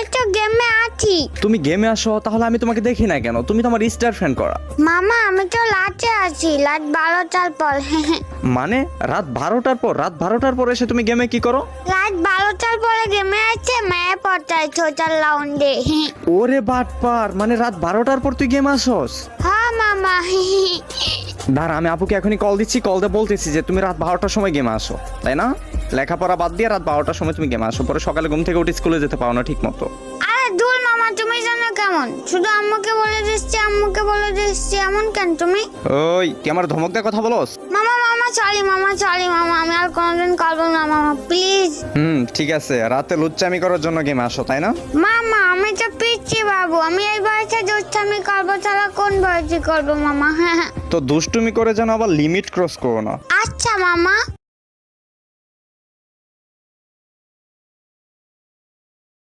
আমি তো গেমে আছি। তুমি গেমে আসো তাহলে আমি তোমাকে দেখি না কেন? তুমি তো আমার স্টার করা। মামা আমি তো লাটে আছি। লাট বারোটার পর মানে? রাত বারোটার পর? রাত বারোটার পর এসে তুমি গেমে কি করো? রাত বারোটার পরে গেমে আছে মেয়ে পড়তাই ছোটার লাউন্ডে ওরে বাটপার মানে রাত বারোটার পর তুই গেম আসোস? হ্যাঁ মামা দাঁড়া আমি আপুকে এখনই কল দিচ্ছি কল দিয়ে বলতেছি যে তুমি রাত বারোটার সময় গেমে আসো তাই না? লেখাপড়া বাদ দিয়ে রাত বারোটার সময় তুমি গেমে আসো পরে সকালে ঘুম থেকে উঠে স্কুলে যেতে পারো না ঠিক মতো আরে দূর মামা তুমি জানো কেমন? শুধু আম্মুকে বলে দিচ্ছি আম্মুকে বলে দিচ্ছি এমন কেন তুমি? ওই কি আমার ধমক দিয়ে কথা বলোস? মামা মামা সরি মামা সরি মামা আমি আর কোনোদিন করব না মামা প্লিজ হুম ঠিক আছে রাতে লুচ্চামি করার জন্য গেমে আসো তাই না? মামা আমি তো পিচ্ছি বাবু আমি এই বয়সে দুষ্টামি করব তাহলে কোন বয়সে করব মামা? হ্যাঁ তো দুষ্টুমি করে যেন আবার লিমিট ক্রস করো না। আচ্ছা মামা।